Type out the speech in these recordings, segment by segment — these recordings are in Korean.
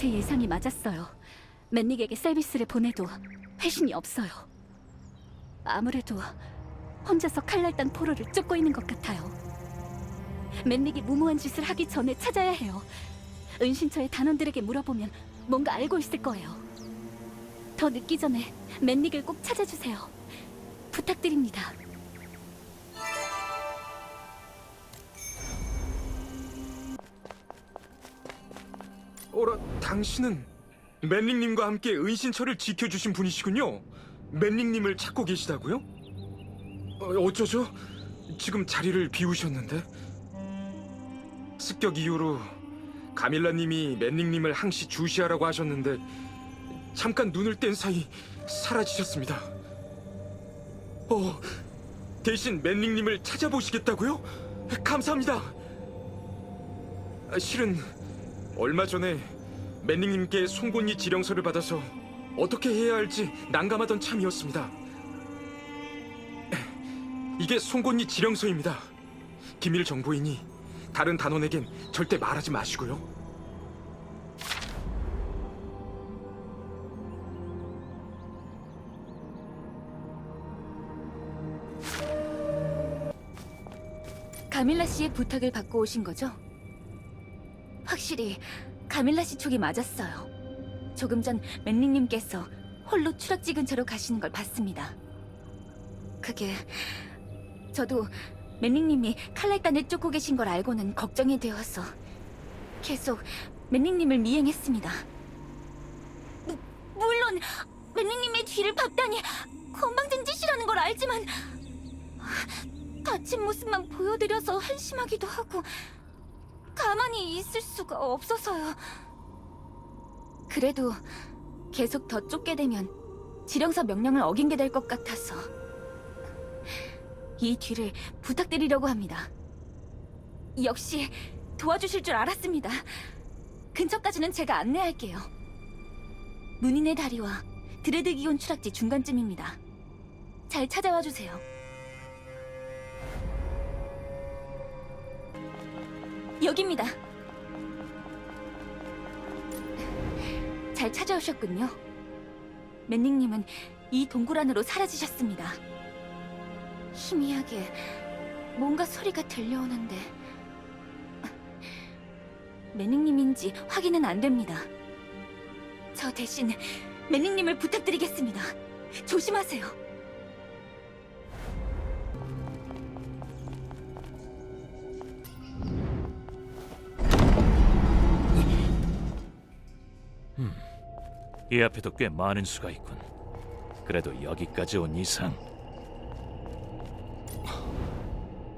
제 예상이 맞았어요. 맨닉에게 서비스를 보내도 회신이 없어요. 아무래도 혼자서 칼날단 포로를 쫓고 있는 것 같아요. 맨닉이 무모한 짓을 하기 전에 찾아야 해요. 은신처의 단원들에게 물어보면 뭔가 알고 있을 거예요. 더 늦기 전에 맨닉을 꼭 찾아주세요. 부탁드립니다. 어라, 당신은 맨닝님과 함께 은신처를 지켜주신 분이시군요. 맨닝님을 찾고 계시다고요? 어, 어쩌죠? 지금 자리를 비우셨는데 습격 이후로 가밀라님이 맨닝님을 항시 주시하라고 하셨는데 잠깐 눈을 뗀 사이 사라지셨습니다. 어, 대신 맨닝님을 찾아보시겠다고요? 감사합니다. 아, 실은 얼마 전에 맨닝님께 송곳니 지령서를 받아서 어떻게 해야 할지 난감하던 참이었습니다. 이게 송곳니 지령서입니다. 기밀 정보이니 다른 단원에겐 절대 말하지 마시고요. 가밀라 씨의 부탁을 받고 오신 거죠? 확실히 가밀라 씨 촉이 맞았어요. 조금 전 맨닝님께서 홀로 추락지 근처로 가시는 걸 봤습니다. 그게 저도 맨닝님이 칼날단을 쫓고 계신 걸 알고는 걱정이 되어서 계속 맨닝님을 미행했습니다. 무, 물론 맨닝님의 뒤를 밟다니 건방진 짓이라는 걸 알지만 다친 모습만 보여드려서 한심하기도 하고 가만히 있을 수가 없어서요. 그래도 계속 더 쫓게 되면 지령사 명령을 어긴 게 될 것 같아서 이 뒤를 부탁드리려고 합니다. 역시 도와주실 줄 알았습니다. 근처까지는 제가 안내할게요. 문인의 다리와 드레드 기온 추락지 중간쯤입니다. 잘 찾아와 주세요. 여기입니다. 잘 찾아오셨군요. 맨닝님은 이 동굴 안으로 사라지셨습니다. 희미하게 뭔가 소리가 들려오는데 맨닝님인지 확인은 안 됩니다. 저 대신 맨닝님을 부탁드리겠습니다. 조심하세요. 이 앞에도 꽤 많은 수가 있군. 그래도 여기까지 온 이상.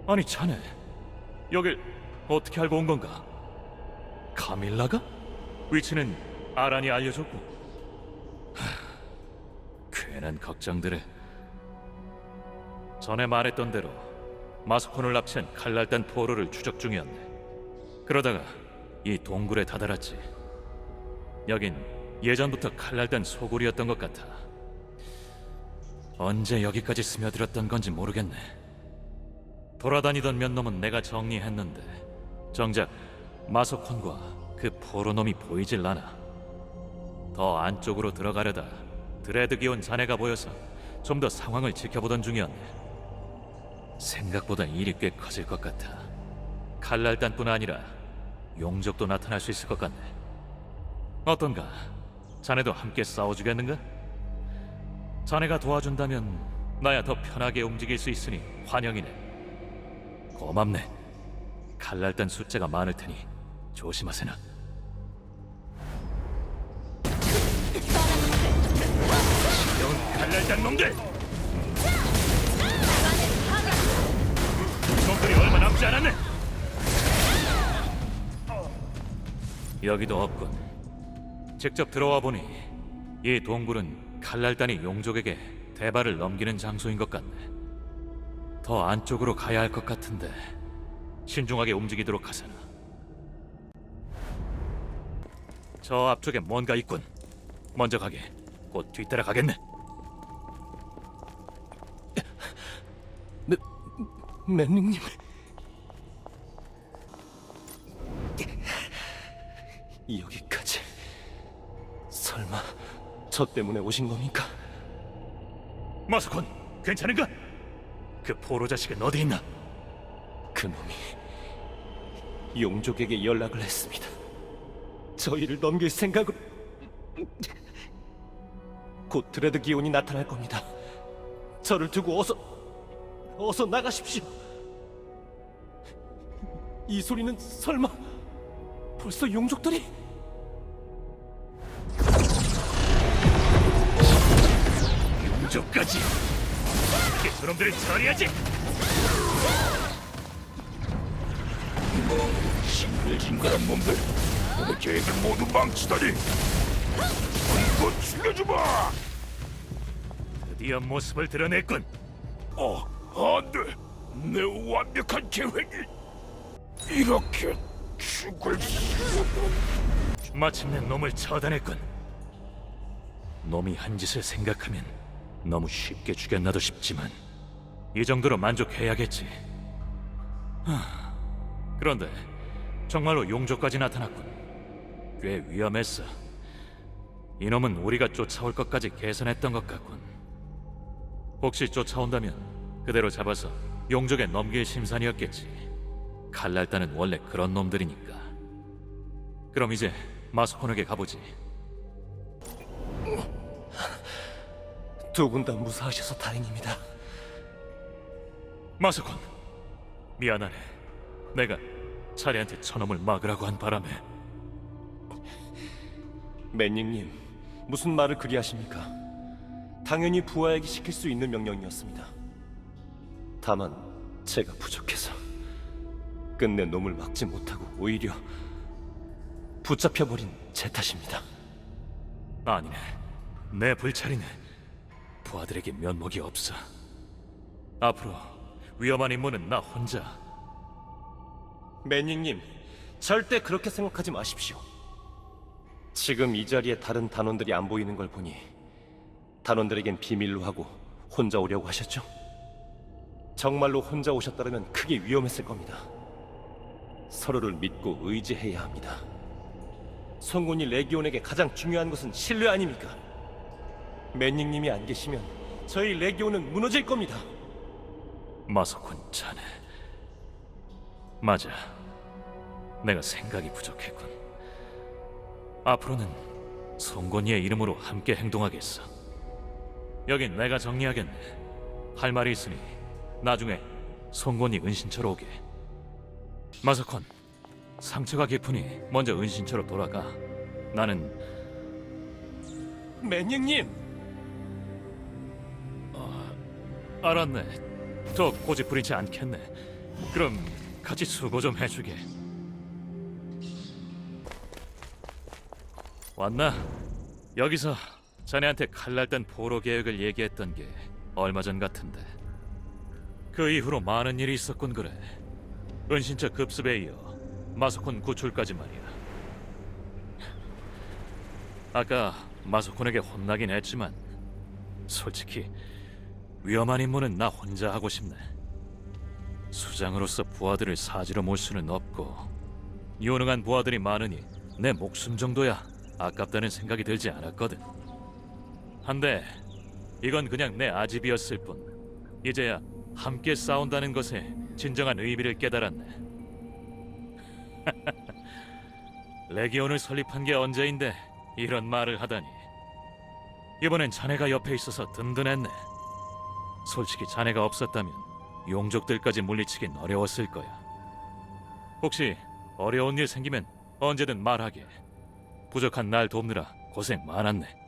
아니 자네 여길 어떻게 알고 온 건가? 카밀라가? 위치는 아란이 알려줬고. 하, 괜한 걱정들을. 전에 말했던 대로 마스콘을 납치한 칼날단 포로를 추적 중이었네. 그러다가 이 동굴에 다다랐지. 여긴 예전부터 칼날단 소굴이었던 것 같아. 언제 여기까지 스며들었던 건지 모르겠네. 돌아다니던 몇 놈은 내가 정리했는데 정작 마소콘과 그 포로놈이 보이질 않아. 더 안쪽으로 들어가려다 드레드 기온 자네가 보여서 좀 더 상황을 지켜보던 중이었네. 생각보다 일이 꽤 커질 것 같아. 칼날단뿐 아니라 용적도 나타날 수 있을 것 같네. 어떤가? 자네도 함께 싸워주겠는가? 자네가 도와준다면 나야 더 편하게 움직일 수 있으니 환영이네. 고맙네. 칼날단 숫자가 많을 테니 조심하세나. 넌 칼날단 놈들! 놈들이 얼마 남지 않았네. 여기도 없군. 직접 들어와 보니 이 동굴은 칼날단이 용족에게 대발을 넘기는 장소인 것 같네. 더 안쪽으로 가야 할 것 같은데 신중하게 움직이도록 하세나. 저 앞쪽에 뭔가 있군. 먼저 가게. 곧 뒤따라 가겠네. 맨닝님 설마 저 때문에 오신 겁니까? 마스콘, 괜찮은가? 그 포로 자식은 어디 있나? 그놈이 용족에게 연락을 했습니다. 저희를 넘길 생각으로 곧 드레드 기온이 나타날 겁니다. 저를 두고 어서 어서 나가십시오. 이 소리는 설마 벌써 용족들이? 용족까지. 이게 저놈들을 처리하지. 싱글싱글한 놈들 내 계획을 모두 망치다니 한번 죽여주마 드디어 모습을 드러냈군. 어 안돼 내 완벽한 계획이 이렇게 죽을 수 마침내 놈을 처단했군. 놈이 한 짓을 생각하면 너무 쉽게 죽였나도 싶지만 이 정도로 만족해야겠지. 하, 그런데 정말로 용조까지 나타났군. 꽤 위험했어. 이놈은 우리가 쫓아올 것까지 계산했던 것 같군. 혹시 쫓아온다면 그대로 잡아서 용족에 넘길 심산이었겠지. 칼날단은 원래 그런 놈들이니까. 그럼 이제 마스콘에게 가보지. 두 분 다 무사하셔서 다행입니다. 마스콘, 미안하네. 내가 차례한테 저놈을 막으라고 한 바람에 맨닝님, 무슨 말을 그리 하십니까? 당연히 부하에게 시킬 수 있는 명령이었습니다. 다만 제가 부족해서 끝내 놈을 막지 못하고 오히려 붙잡혀버린 제 탓입니다. 아니네. 내 불찰이네. 부하들에게 면목이 없어. 앞으로 위험한 임무는 나 혼자. 맨닝님, 절대 그렇게 생각하지 마십시오. 지금 이 자리에 다른 단원들이 안 보이는 걸 보니 단원들에겐 비밀로 하고 혼자 오려고 하셨죠? 정말로 혼자 오셨다면 크게 위험했을 겁니다. 서로를 믿고 의지해야 합니다. 성군이 레기온에게 가장 중요한 것은 신뢰 아닙니까? 맨닝님이 안 계시면 저희 레기온은 무너질 겁니다. 마스콘 자네. 맞아. 내가 생각이 부족했군. 앞으로는 송곳니의 이름으로 함께 행동하겠어. 여긴 내가 정리하겠네. 할 말이 있으니 나중에 송곳니 은신처로 오게. 마스콘, 상처가 깊으니 먼저 은신처로 돌아가. 나는 맨닝님! 알았네. 더 고집 부리지 않겠네. 그럼 같이 수고 좀 해주게. 왔나? 여기서 자네한테 칼날단 포로 계획을 얘기했던 게 얼마 전 같은데. 그 이후로 많은 일이 있었군 그래. 은신처 급습에 이어 마소콘 구출까지 말이야. 아까 마소콘에게 혼나긴 했지만 솔직히 위험한 임무는 나 혼자 하고 싶네. 수장으로서 부하들을 사지로 몰 수는 없고 유능한 부하들이 많으니 내 목숨 정도야 아깝다는 생각이 들지 않았거든. 한데 이건 그냥 내 아집이었을 뿐. 이제야 함께 싸운다는 것의 진정한 의미를 깨달았네. 레기온을 설립한 게 언제인데 이런 말을 하다니. 이번엔 자네가 옆에 있어서 든든했네. 솔직히 자네가 없었다면 용족들까지 물리치긴 어려웠을 거야. 혹시 어려운 일 생기면 언제든 말하게. 부족한 날 돕느라 고생 많았네.